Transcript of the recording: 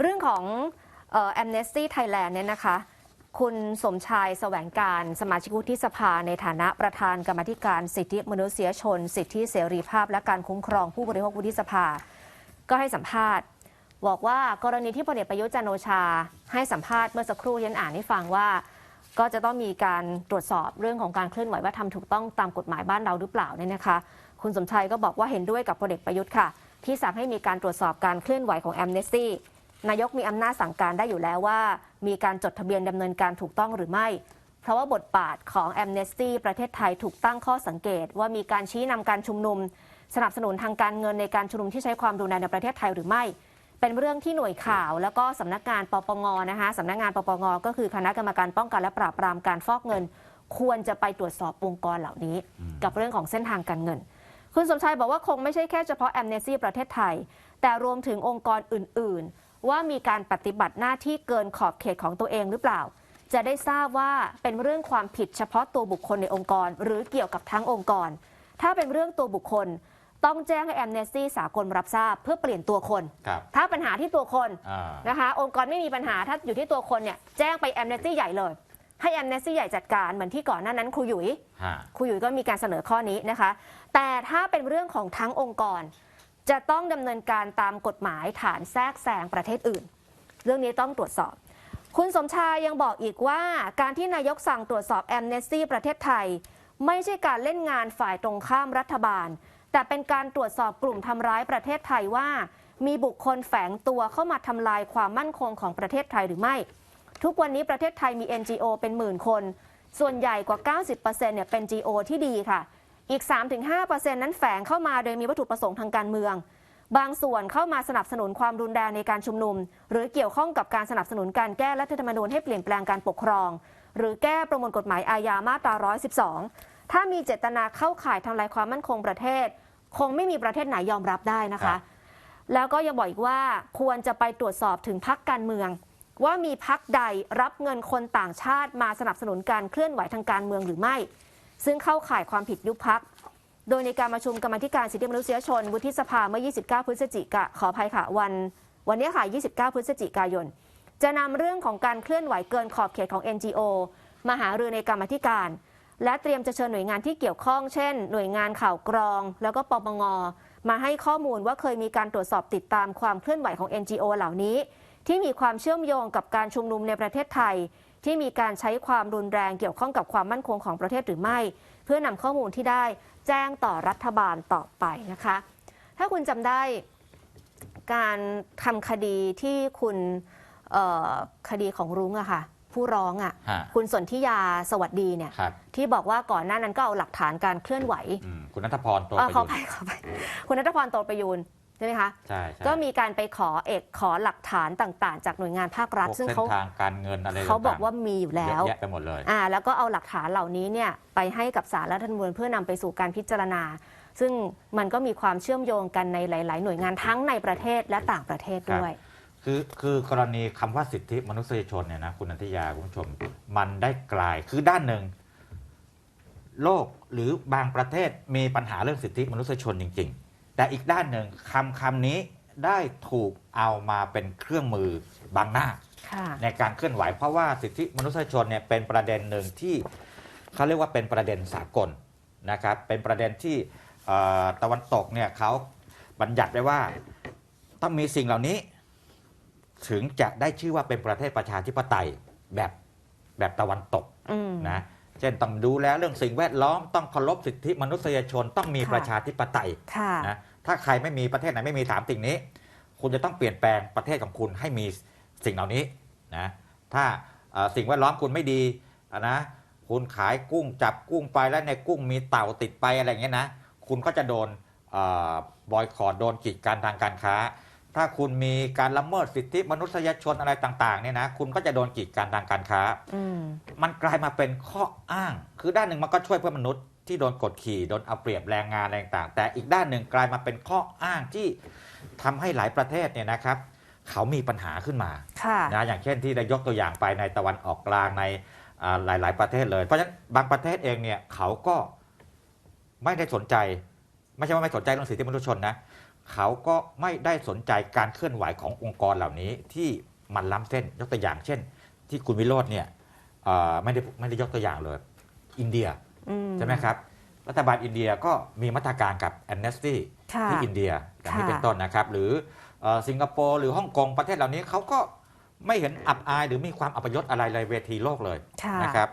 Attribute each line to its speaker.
Speaker 1: เรื่องของแอมเนสตี้ไทยแลนด์เนี่ยนะคะ คุณสมชายแสวงการสมาชิกวุฒิสภาในฐานะประธานกรรมธิการสิทธิมนุษยชน สิทธิเสรีภาพ และการคุ้มครองผู้บริโภควุฒิสภา ก็ให้สัมภาษณ์ บอกว่ากรณีที่พลเอกประยุทธ์จันโอชา ให้สัมภาษณ์เมื่อสักครู่ยันอ่านให้ฟังว่า ก็จะต้องมีการตรวจสอบเรื่องของการเคลื่อนไหวว่าทำถูกต้องตามกฎหมายบ้านเราหรือเปล่าเนี่ยนะคะ คุณสมชัยก็บอกว่าเห็นด้วยกับพลเอกประยุทธ์ค่ะ ที่สั่งให้มีการตรวจสอบการเคลื่อนไหวของแอมเนสตี้ นายกมีอำนาจสั่งการได้อยู่แล้วว่า มีการจดทะเบียนดำเนินการถูกต้องหรือไม่ เพราะว่าบทบาทของแอมเนสตี้ประเทศไทยถูกตั้งข้อสังเกต ว่ามีการชี้นำการชุมนุม สนับสนุนทางการเงินในการชุมนุมที่ใช้ความรุนแรงในประเทศไทยหรือไม่ เป็นเรื่องที่หน่วยข่าว แล้วก็สำนักงานปปงนะคะสำนักงานปปงก็คือคณะกรรมการป้องกันและปราบปรามการฟอกเงิน ควรจะไปตรวจสอบองค์กรเหล่านี้ กับเรื่องของเส้นทางการเงินคุณสมชายบอกว่าคงไม่ใช่แค่เฉพาะแอมเนสซีประเทศไทย แต่รวมถึงองค์กรอื่น ๆ ว่ามีการปฏิบัติหน้าที่เกินขอบเขตของตัวเองหรือเปล่า จะได้ทราบว่าเป็นเรื่องความผิดเฉพาะตัวบุคคลในองค์กร หรือเกี่ยวกับทั้งองค์กร ถ้าเป็นเรื่องตัวบุคคล ต้องแจ้งให้แอมเนสตี้สากลรับทราบเพื่อเปลี่ยนตัวคน
Speaker 2: ครับ
Speaker 1: ถ้าปัญหาที่ตัวคน
Speaker 2: อ่า
Speaker 1: นะคะ องค์กรไม่มีปัญหาถ้าอยู่ที่ตัวคนเนี่ยแจ้งไปแอมเนสตี้ใหญ่เลย ให้แอมเนสตี้ใหญ่จัดการเหมือนที่ก่อนหน้านั้นครูหยุย
Speaker 2: ฮะ
Speaker 1: ครูหยุยก็มีการเสนอข้อนี้นะคะ แต่ถ้าเป็นเรื่องของทั้งองค์กร จะต้องดำเนินการตามกฎหมายฐานแทรกแซงประเทศอื่น เรื่องนี้ต้องตรวจสอบ คุณสมชายยังบอกอีกว่า การที่นายกสั่งตรวจสอบแอมเนสตี้ประเทศไทย ไม่ใช่การเล่นงานฝ่ายตรงข้ามรัฐบาล แต่เป็นการตรวจสอบกลุ่มทำร้ายประเทศไทยว่า มีบุคคลแฝงตัวเข้ามาทำลายความมั่นคงของประเทศไทยหรือไม่ ทุกวันนี้ประเทศไทยมี NGO เป็นหมื่นคน ส่วนใหญ่กว่า 90%เนี่ยเป็น GO ที่ดีค่ะ อีก 3-5%นั้นแฝงเข้ามาโดยมีวัตถุประสงค์ทางการเมือง บางส่วนเข้ามาสนับสนุนความรุนแรงในการชุมนุม หรือเกี่ยวข้องกับการสนับสนุนการแก้รัฐธรรมนูญให้เปลี่ยนแปลงการปกครอง หรือแก้ประมวลกฎหมายอาญามาตรา 112 ถ้ามีเจตนาเข้าข่ายทำลายความมั่นคงประเทศ คงไม่มีประเทศไหนยอมรับได้นะ
Speaker 2: ครั
Speaker 1: คะ
Speaker 2: บ
Speaker 1: แล้วก็ยังบอกอีกว่าควรจะไปตรวจสอบถึงพักการเมือง ว่ามีพักใดรับเงินคนต่างชาติมาสนับสนุนการเคลื่อนไหวทางการเมืองหรือไม่ ซึ่งเข้าข่ายความผิดยุบพัก โดยในการประชุมกรรมธิการสิทธิมนุษยชน วุฒิสภาเมื่อ 29 พฤศจิกาขออภัยค่ะวัน วันนี้ค่ะ 29 พฤศจิกายน จะนำเรื่องของการเคลื่อนไหวเกินขอบเขตของ NGO มาหารือในกรรมธิการ และเตรียมจะเชิญหน่วยงานที่เกี่ยวข้อง เช่น หน่วยงานข่าวกรอง แล้วก็ปปงมาให้ข้อมูลว่าเคยมีการตรวจสอบติดตามความเคลื่อนไหวของ NGO เหล่านี้ ที่มีความเชื่อมโยงกับการชุมนุมในประเทศไทย ที่มีการใช้ความรุนแรงเกี่ยวข้องกับความมั่นคงของประเทศหรือไม่ เพื่อนำข้อมูลที่ได้แจ้งต่อรัฐบาลต่อไปนะคะ ถ้าคุณจำได้การทำคดีที่คุณเอ่อคดีของรุ้งอะค่ะผู้ร้องอะ
Speaker 2: ฮะ
Speaker 1: คุณสนธิยาสวัสดีเนี่ย
Speaker 2: ครับ
Speaker 1: ที่บอกว่าก่อนหน้านั้นก็เอาหลักฐานการเคลื่อนไหว
Speaker 2: อืมคุณนัทพรตัว
Speaker 1: เอ่อ
Speaker 2: ประ
Speaker 1: ขอ
Speaker 2: ยุท
Speaker 1: ไป
Speaker 2: ธ์
Speaker 1: ขอไปคุณนัทพรโตประยูน ใช่ไหมคะ
Speaker 2: ใช่ใช่
Speaker 1: ก็มีการไปขอเอกขอหลักฐานต่างๆ จากหน่วยงานภาครัฐ
Speaker 2: พวก
Speaker 1: ซึ่ง
Speaker 2: เส้น
Speaker 1: เขา
Speaker 2: ทางการเงินอะไร
Speaker 1: เขาบอก
Speaker 2: ต่งๆ
Speaker 1: ว่ามีอยู่แล้ว
Speaker 2: เยอะแยะไปหมดเลย
Speaker 1: อ่าแล้วก็เอาหลักฐานเหล่านี้เนี่ยไปให้กับสารรัฐธรรมนูญเพื่อนำไปสู่การพิจารณา ซึ่งมันก็มีความเชื่อมโยงกันในหลาย ๆ หน่วยงานทั้งในประเทศและต่างประเทศด้วย
Speaker 2: คือคือกรณีคำว่าสิทธิมนุษยชนเนี่ยนะคุณนันทิยาคุณผู้ชม มันได้กลายคือด้านหนึ่ง โลกหรือบางประเทศมีปัญหาเรื่องสิทธิมนุษยชนจริง ๆ แต่อีกด้านหนึ่งคำคำนี้ได้ถูกเอามาเป็นเครื่องมือบังหน้า
Speaker 1: ค่ะ
Speaker 2: ในการเคลื่อนไหว เพราะว่าสิทธิมนุษยชนเนี่ยเป็นประเด็นหนึ่งที่เขาเรียกว่าเป็นประเด็นสากลนะครับเป็นประเด็นที่เอ่อตะวันตกเนี่ยเขาบัญญัติไว้ว่าต้องมีสิ่งเหล่านี้ ถึงจะได้ชื่อว่าเป็นประเทศประชาธิปไตยแบบแบบตะวันตก
Speaker 1: อืม
Speaker 2: นะ เช่นต้องดูแลเรื่องสิ่งแวดล้อมต้องเคารพสิทธิมนุษยชนต้องมี
Speaker 1: ค่ะ
Speaker 2: ประชาธิปไตย
Speaker 1: ค่ะ
Speaker 2: นะถ้าใครไม่มีประเทศไหนไม่มีถามสิ่งนี้ คุณจะต้องเปลี่ยนแปลงประเทศของคุณให้มีสิ่งเหล่านี้นะถ้าเอ่อสิ่งแวดล้อมคุณไม่ดีอะนะคุณขายกุ้งจับกุ้งไปแล้วในกุ้งมีเต่าติดไปอะไรอย่างเงี้ยนะ คุณก็จะโดนบอยคอรดโดนกีดกันทางการค้า ถ้าคุณมีการละเมิดสิทธิมนุษยชนอะไรต่างๆเนี่ยนะคุณก็จะโดนกีดกันทางการค้า
Speaker 1: อืม
Speaker 2: มันกลายมาเป็นข้ออ้าง คือด้านหนึ่งมันก็ช่วยเพื่อนมนุษย์ที่โดนกดขี่โดนเอาเปรียบแรงงานอะไรต่างๆแต่อีกด้านหนึ่งกลายมาเป็นข้ออ้างที่ทำให้หลายประเทศเนี่ยนะครับ เขามีปัญหาขึ้นมา
Speaker 1: ค่ะ
Speaker 2: นะอย่างเช่นที่ได้ยกตัวอย่างไปในตะวันออกกลางในอ่าหลาย ๆ ประเทศเลย เพราะฉะนั้นบางประเทศเองเนี่ยเขาก็ไม่ได้สนใจ ไม่ใช่ว่าไม่สนใจเรื่องสิทธิมนุษยชนนะ เขาก็ไม่ได้สนใจการเคลื่อนไหวขององค์กรเหล่านี้ที่มันล้ำเส้นยกตัวอย่างเช่น ที่คุณวิโรจน์เนี่ยเอ่อไม่ได้ไม่ได้ยกตัวอย่างเลย อินเดีย
Speaker 1: อืม
Speaker 2: ใช่ไหมครับ รัฐบาลอินเดียก็มีมาตรการกับ Amnesty
Speaker 1: ค่ะ
Speaker 2: ที่อินเดียอย่างนี้
Speaker 1: ค่ะ
Speaker 2: เป็นต้นนะครับ หรือเอ่อสิงคโปร์หรือฮ่องกงประเทศเหล่านี้เขาก็ไม่เห็นอับอายหรือมีความอัปยศอะไรเลยเวทีโลกเลย
Speaker 1: ค่ะ
Speaker 2: นะครับ